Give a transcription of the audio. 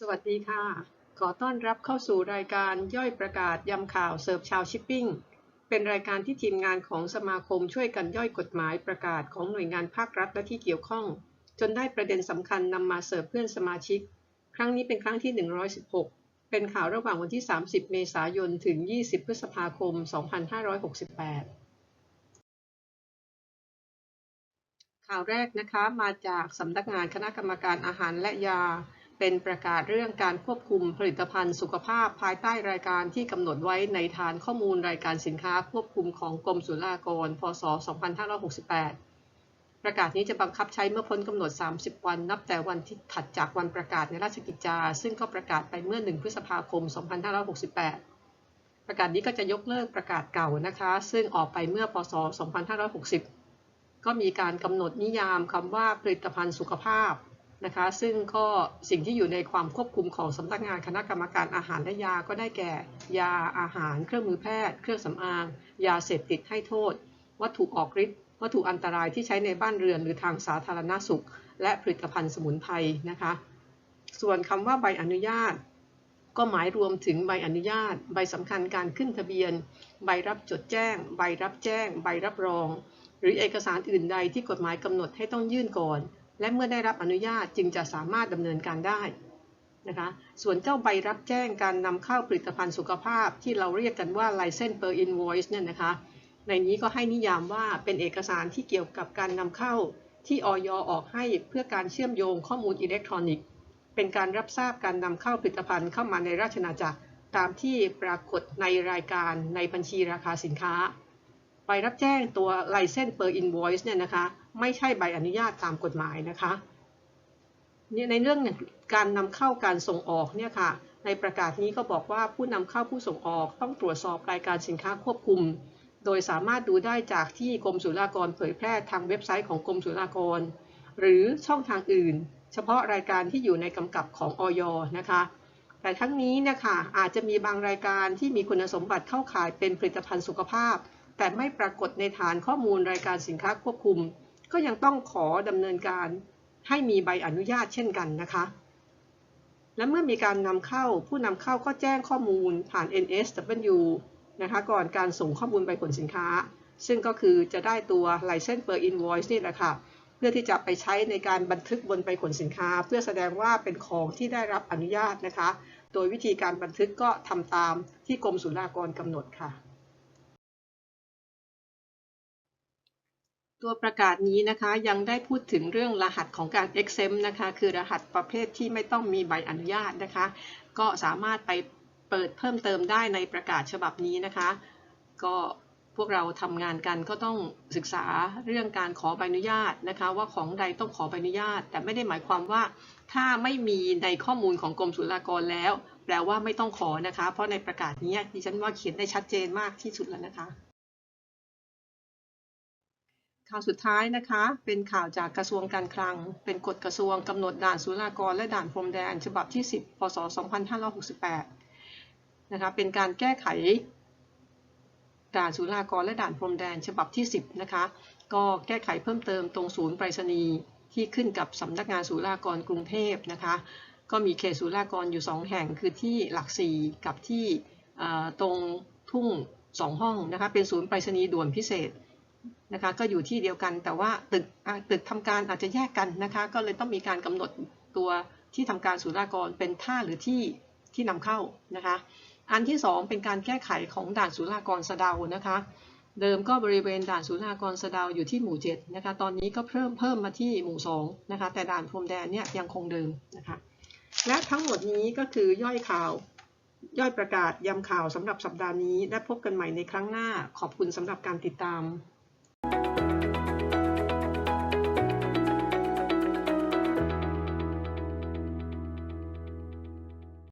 สวัสดีค่ะ ขอต้อนรับเข้าสู่รายการย่อยประกาศยำข่าวเสิร์ฟชาวชิปปิ้ง เป็นรายการที่ทีมงานของสมาคมช่วยกันย่อยกฎหมายประกาศของหน่วยงานภาครัฐและที่เกี่ยวข้อง จนได้ประเด็นสำคัญนำมาเสิร์ฟเพื่อนสมาชิก ครั้งนี้เป็นครั้งที่ 116 เป็นข่าวระหว่างวันที่ 30 เมษายน ถึง 20 พฤษภาคม 2568ข่าวแรกนะคะมาจากสำนักงานคณะกรรมการอาหารและยา เป็นประกาศเรื่องการควบคุมผลิตภัณฑ์สุขภาพภายใต้รายการที่กำหนดไว้ในฐานข้อมูลรายการสินค้าควบคุมของกรมศุลกากร พศ 2568 ประกาศนี้จะบังคับใช้เมื่อพ้นกำหนด 30 วัน นับแต่วันที่ถัดจากวันประกาศในราชกิจจา ซึ่งก็ประกาศไปเมื่อ 1 พฤษภาคม 2568 ประกาศนี้ก็จะยกเลิกประกาศเก่านะคะ ซึ่งออกไปเมื่อ พศ 2560 ก็มีการกำหนดนิยามคำว่าผลิตภัณฑ์สุขภาพ นะคะ ซึ่งก็สิ่งที่อยู่ในความควบคุมของสำนักงานคณะกรรมการอาหารและยาก็ได้แก่ ยาอาหาร เครื่องมือแพทย์ เครื่องสำอาง ยาเสพติดให้โทษ วัตถุออกฤทธิ์วัตถุอันตรายที่ใช้ในบ้านเรือนหรือทางสาธารณสุข และผลิตภัณฑ์สมุนไพรนะคะ ส่วนคำว่าใบอนุญาต ก็หมายรวมถึงใบอนุญาต ใบสำคัญการขึ้นทะเบียน ใบรับจดแจ้ง ใบรับแจ้ง ใบรับรอง หรือเอกสารอื่นใดที่กฎหมายกำหนดให้ต้องยื่นก่อน และเมื่อได้รับอนุญาตจึงจะสามารถดำเนินการได้นะคะส่วนเจ้าใบรับแจ้งการนำเข้าผลิตภัณฑ์สุขภาพที่เราเรียกกันว่า license per invoice เนี่ยนะคะ ในนี้ก็ให้นิยามว่าเป็นเอกสารที่เกี่ยวกับการนำเข้าที่ออยออกให้เพื่อการเชื่อมโยงข้อมูลอิเล็กทรอนิกส์ เป็นการรับทราบการนำเข้าผลิตภัณฑ์เข้ามาในราชนาจักร ตามที่ปรากฏในรายการในบัญชีราคาสินค้า ใบรับแจ้งตัว license per invoice เนี่ยนะคะ ไม่ใช่ใบอนุญาตตามกฎหมายนะคะในเรื่องการนำเข้าการส่งออกเนี่ยค่ะ ในประกาศนี้ก็บอกว่าผู้นำเข้าผู้ส่งออกต้องตรวจสอบรายการสินค้าควบคุม โดยสามารถดูได้จากที่กรมศุลกากรเผยแพร่ทางเว็บไซต์ของกรมศุลกากร หรือช่องทางอื่น เฉพาะรายการที่อยู่ในกำกับของออยนะคะ แต่ทั้งนี้เนี่ยค่ะอาจจะมีบางรายการที่มีคุณสมบัติเข้าข่ายเป็นผลิตภัณฑ์สุขภาพ แต่ไม่ปรากฏในฐานข้อมูลรายการสินค้าควบคุม ก็ยังต้องขอดำเนินการให้มีใบอนุญาตเช่นกันนะคะ และเมื่อมีการนำเข้าผู้นำเข้าก็แจ้งข้อมูลผ่าน NSW นะคะก่อนการส่งข้อมูลใบผลสินค้า ซึ่งก็คือจะได้ตัว license per invoice นี่แหละค่ะเพื่อที่จะไปใช้ในการบันทึกบนใบขนสินค้า เพื่อแสดงว่าเป็นของที่ได้รับอนุญาตนะคะ โดยวิธีการบันทึกก็ทำตามที่กรมศุลกากรกำหนดค่ะ ตัวประกาศนี้นะคะยังได้พูดถึงเรื่องรหัสของการ exempt นะคะคือรหัสประเภทที่ไม่ต้องมีใบอนุญาตนะคะ ก็สามารถไปเปิดเพิ่มเติมได้ในประกาศฉบับนี้นะคะ ก็พวกเราทำงานกันก็ต้องศึกษาเรื่องการขอใบอนุญาตนะคะ ว่าของใดต้องขอใบอนุญาต แต่ไม่ได้หมายความว่า ถ้าไม่มีในข้อมูลของกรมศุลกากรแล้ว แปลว่าไม่ต้องขอนะคะ เพราะในประกาศนี้ดิฉันว่าเขียนได้ชัดเจนมากที่สุดแล้วนะคะ ข่าวสุดท้ายนะคะ เป็นข่าวจากกระทรวงการคลัง เป็นกฎกระทรวงกำหนดด่านศุลกากรและด่านพรมแดน ฉบับที่ 10 พศ 2568 นะคะ เป็นการแก้ไขด่านศุลกากรและด่านพรมแดน ฉบับที่ 10 นะคะ ก็แก้ไขเพิ่มเติมตรงศูนย์ไปรษณีย์ที่ขึ้นกับสำนักงานศุลกากรกรุงเทพนะคะ ก็มีเขตศุลกากรอยู่ 2 แห่ง คือที่หลักสี่กับที่ตรงทุ่ง 2 ห้องนะคะ เป็นศูนย์ไปรษณีย์ด่วนพิเศษ นะคะก็อยู่ที่เดียวกันแต่ว่าตึกตึกทำการอาจจะแยกกันนะคะก็เลยต้องมีการกำหนดตัวที่ทำการศุลกากรเป็นท่าหรือที่ที่นำเข้านะคะอันที่ 2 เป็นการแก้ไขของด่านศุลกากรสะเดานะคะเดิมก็บริเวณด่านศุลกากรสะเดาอยู่ที่หมู่7นะคะตอนนี้ก็เพิ่มเพิ่มมาที่หมู่2นะคะแต่ด่านพรมแดนเนี่ยยังคงเดิมนะคะและทั้งหมดนี้ก็คือย่อยข่าวย่อยประกาศยำข่าวสำหรับสัปดาห์นี้ และพบกันใหม่ในครั้งหน้าขอบคุณสำหรับการติดตาม Thank you